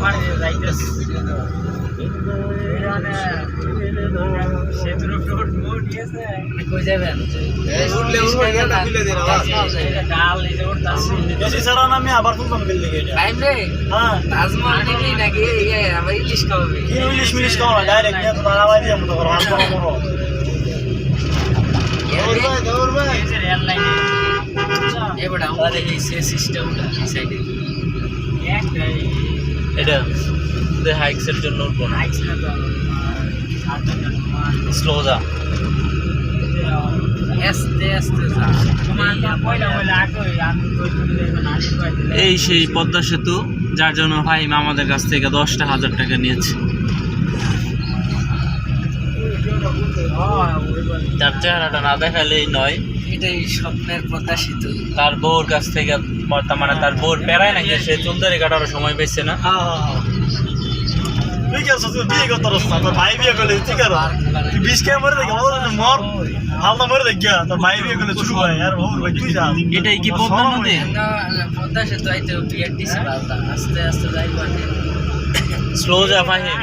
আমার যাইতেছে আবার। আমি তুলতাম হ্যাঁ তাজমহল দেখলি নাকি আবার ইলিশ খাওয়াবে ইংলিশ মিলিশ খাওয়া ডাইরেক্ট নিয়ে তো বড়? এবার আমরা দেখি সে সিস্টেমটা সাইডে একটাই। এটা হাইক্সের জন্য উঠবো না। স্লো যা যা। এই সেই পদ্মা সেতু যার জন্য ভাই আমাদের কাছ থেকে দশটা হাজার টাকা নিয়েছে। তার চেহারাটা না দেখালেই নয় এটাই স্বপ্নের পদ্মা সেতু তার বউর কাছ থেকে মানে তার বউর পেরায় নাকি সে চুলদারি কাটারও সময় পেয়েছে না হ্যাঁ হ্যাঁ হ্যাঁ তুই কে তুই বিয়ে করতে পারছ না তোর ভাই বিয়ে করলে তুই কেন তুই বিষ খেয়ে মরে দেখি মর মর হালদা মরে দেখি তোর ভাই বিয়ে করলে শুরু হয় আর ওর ভাই তুই যা এটাই কি পদ্মা নদী পদ্মা আইতে দিছে আস্তে আস্তে যাই স্লো যা ফাহিম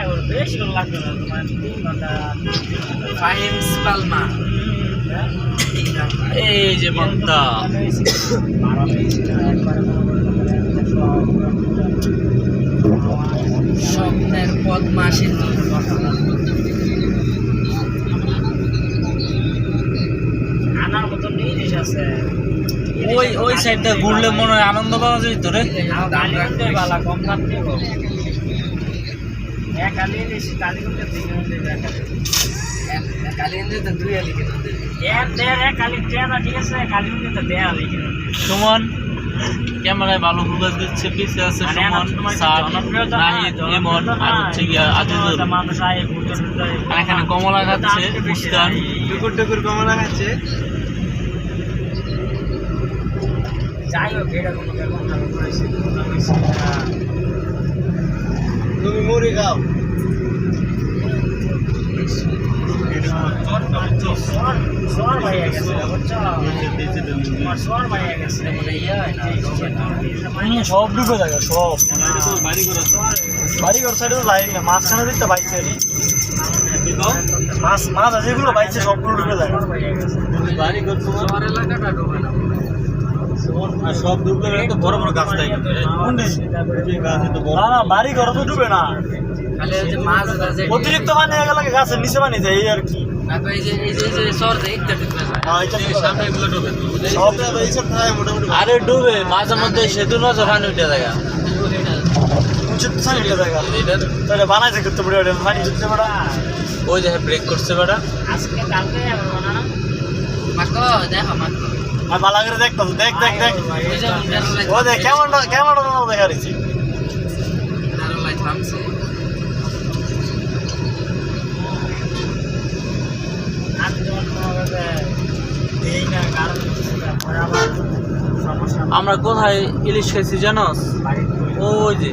ফাহিমস পালমা এই যে পদ্মা স্বপ্নের পদ্মা সেতু আনার মতন জিনিস আছে। ওই ওই সাইডটা ঘুরলে মনে হয় আনন্দ পাওয়া যেত রে। বালা কম দাম দেবো সুমন ক্যামেরায় ভালো ফোকাস দিচ্ছে পিছে আছে মানে সুমন স্যার নাহিদ এমন আর হচ্ছে গিয়া আজিজুল। মানুষ আয় ঘুরতে ঘুরতে আর এখানে কমলা খাচ্ছে মুস্কান টুকুর টুকুর কমলা খাচ্ছে। যাই হোক এটা কোনো ব্যাপার না। সব ডুবে থাকে, সব। বাড়ি ঘর সাইডে তো না মাঝখানে মাছ মাছ আছে যেগুলো বাইছে সবগুলো ডুবে যায় শহর এলাকাটা ডোবে না সব ডুবলে তো বড় বড় গাছ থাকে? না না বাড়ি ঘর তো ডুবে না। অতিরিক্ত গেলে গাছের নিচে পানি যায় এই আর কি। আরে ডুবে মাঝে মধ্যে সেতু নজর পানি উঠে দেখা বানাইছে করতে পারে ওই ব্রেক করছে বেটা আজকে কালকে মাকো দেখো মাকো আর ভালো করে দেখতো দেখ দেখ দেখ ও দেখ কেমন কেমন দেখা দিচ্ছি থামছে আমরা কোথায় ইলিশ খেয়েছি জানোস ওই যে।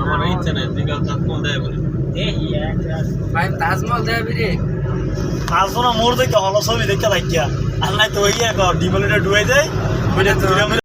আমার ইচ্ছা নেই বিকাল তাৎমল দেয় বলে। তাজমহল দেয় ভাই তাজমহল রে তারপর মোর দেখে হলো ছবি দেখতে লাগিয়া। আর নাই তো ওই ডিমলিটা ডুবাই দেয় ওইটা